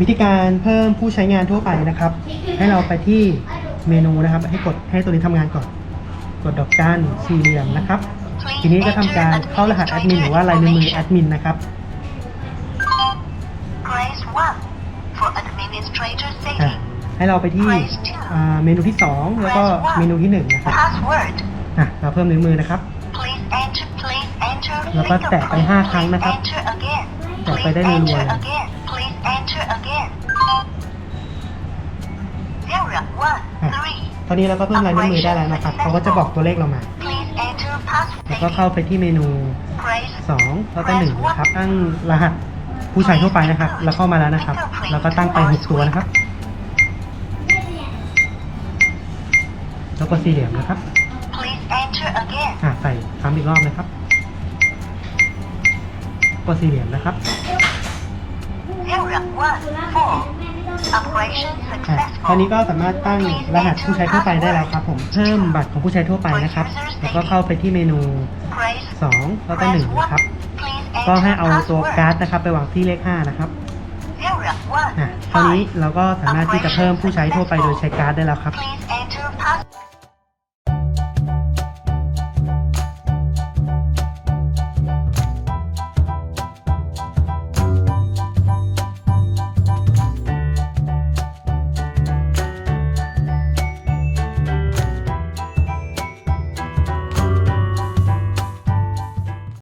วิธีการเพิ่มผู้ใช้งานทั่วไปนะครับ ให้เราไปที่เมนูนะครับ ให้กดให้ตัวนี้ทำงานก่อน กดดอกจันสี่เหลี่ยมนะครับ ทีนี้ก็ทำการเข้ารหัสแอดมินหรือว่าลายนิ้วมือแอดมินนะครับ Grace 1 for administrator อะ setting. ให้เราไปที่อ่าเมนูที่ 2 แล้วก็เมนูที่ 1 นะครับ Password. อะเราเพิ่มนิ้วมือนะครับ Please enter. Please enter. แล้วก็แตะไปห้าครั้งนะครับ Please enter again. แตะไปได้ Please รัวๆ ตอนนี้เราก็เพิ่มลายนิ้วมือได้แล้วนะครับ เขาก็จะบอกตัวเลขเรามา Please enter password. แล้วก็เข้าไปที่เมนู Grace 2แล้วก็1นะครับ ตั้งรหัสผู้ใช้ทั่วไปนะครับ แล้วเข้ามาแล้วนะครับ แล้วก็ตั้งไป6ตัวนะครับ แล้วก็สี่เหลี่ยมนะครับ Please enter again. อะใส่ซ้ำอีกรอบนะครับกดสี่เหลี่ยมนะครับ Zero one four. Operation อะ successful. ตอนนี้ก็สามารถตั้งรหัสผู้ใช้ทั่วไปได้แล้วครับผม เพิ่มบัตรของผู้ใช้ทั่วไปนะครับ แล้วก็เข้าไปที่เมนู Grace 2แล้วก็1นะครับ Please ก็ enter ให้เอาตัว password. การ์ดนะครับ ไปวางที่เลข 5 นะครับ Zero one อะคราวนี้เราก็สามารถที่จะเพิ่มผู้ใช้ทั่วไปโดยใช้การ์ดได้แล้วครับ Please enter pass.